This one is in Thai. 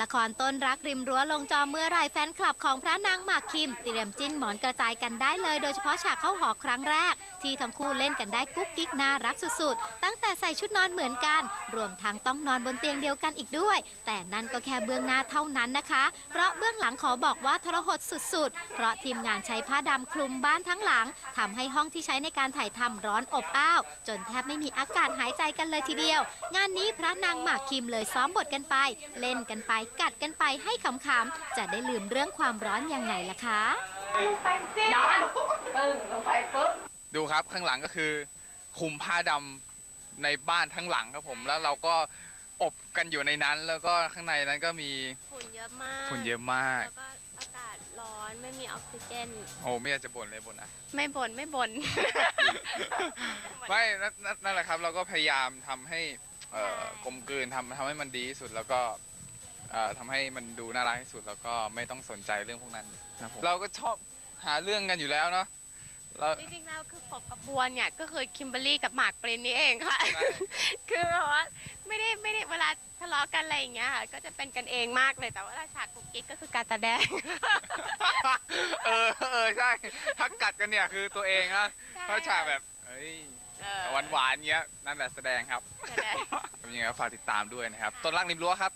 ละครต้นรักริมรั้วลงจอเมื่อไรแฟนคลับของพระนางหมากคิม เตรียมจิ้นหมอนกระจายกันได้เลย โดยเฉพาะฉากเข้าหอครั้งแรกที่ทั้งคู่เล่นกันได้กุ๊กกิ๊กน่ารักสุดๆ ตั้งแต่ใส่ชุดนอนเหมือนกัน รวมทั้งต้องนอนบนเตียงเดียวกันอีกด้วย แต่นั่นก็แค่เบื้องหน้าเท่านั้นนะคะ เพราะเบื้องหลังขอบอกว่าทรหดสุดๆ เพราะทีมงานใช้ผ้าดำคลุมบ้านทั้งหลังทำให้ห้องที่ใช้ในการถ่ายทำร้อนอบอ้าว จนแทบไม่มีอากาศหายใจกันเลยทีเดียว งานนี้พระนางหมากคิมเลยซ้อมบทกันไป เล่นกันไปกัดกันไปให้ขำๆจะได้ลืมเรื่องความร้อนยังไงล่ะคะ ดูครับข้างหลังก็คือคุมผ้าดำในบ้านทั้งหลังครับผม แล้วเราก็อบกันอยู่ในนั้น แล้วก็ข้างในนั้นก็มีฝุ่นเยอะมากฝุ่นเยอะมากแล้วก็อากาศร้อนไม่มีออกซิเจนโอ้ไม่อยากจะบ่นเลยบ่นนะไม่บ่นไม่บ่นไม่นั่นนั่นนั่นแหละครับ เราก็พยายามทำให้เอ่อใช่กลมกลืนทำทำให้มันดีที่สุดแล้วก็เอ่อทำให้มันดูน่ารักที่สุดแล้วก็ไม่ต้องสนใจเรื่องพวกนั้นครับผมเราก็ชอบหาเรื่องกันอยู่แล้วเนาะ เราจริงๆแล้วคือกบกับบวนเนี่ยก็คือคิมเบอรรี่กับหมากปรินนี่เองค่ะ ใช่ คือแบบว่าไม่ได้ไม่ได้เวลาทะเลาะกันอะไรอย่างเงี้ยค่ะก็จะเป็นกันเองมากเลยแต่ว่าฉากกุ๊กกิ๊กก็คือการแสดง เออเออใช่ ถ้ากัดกันเนี่ยคือตัวเองนะถ้าฉากแบบเอ้ยเออหวานหวานๆเงี้ยนั่นแหละแสดงครับแสดงยังไงก็ฝากติดตามด้วยนะครับต้นรักริมรั้วครับ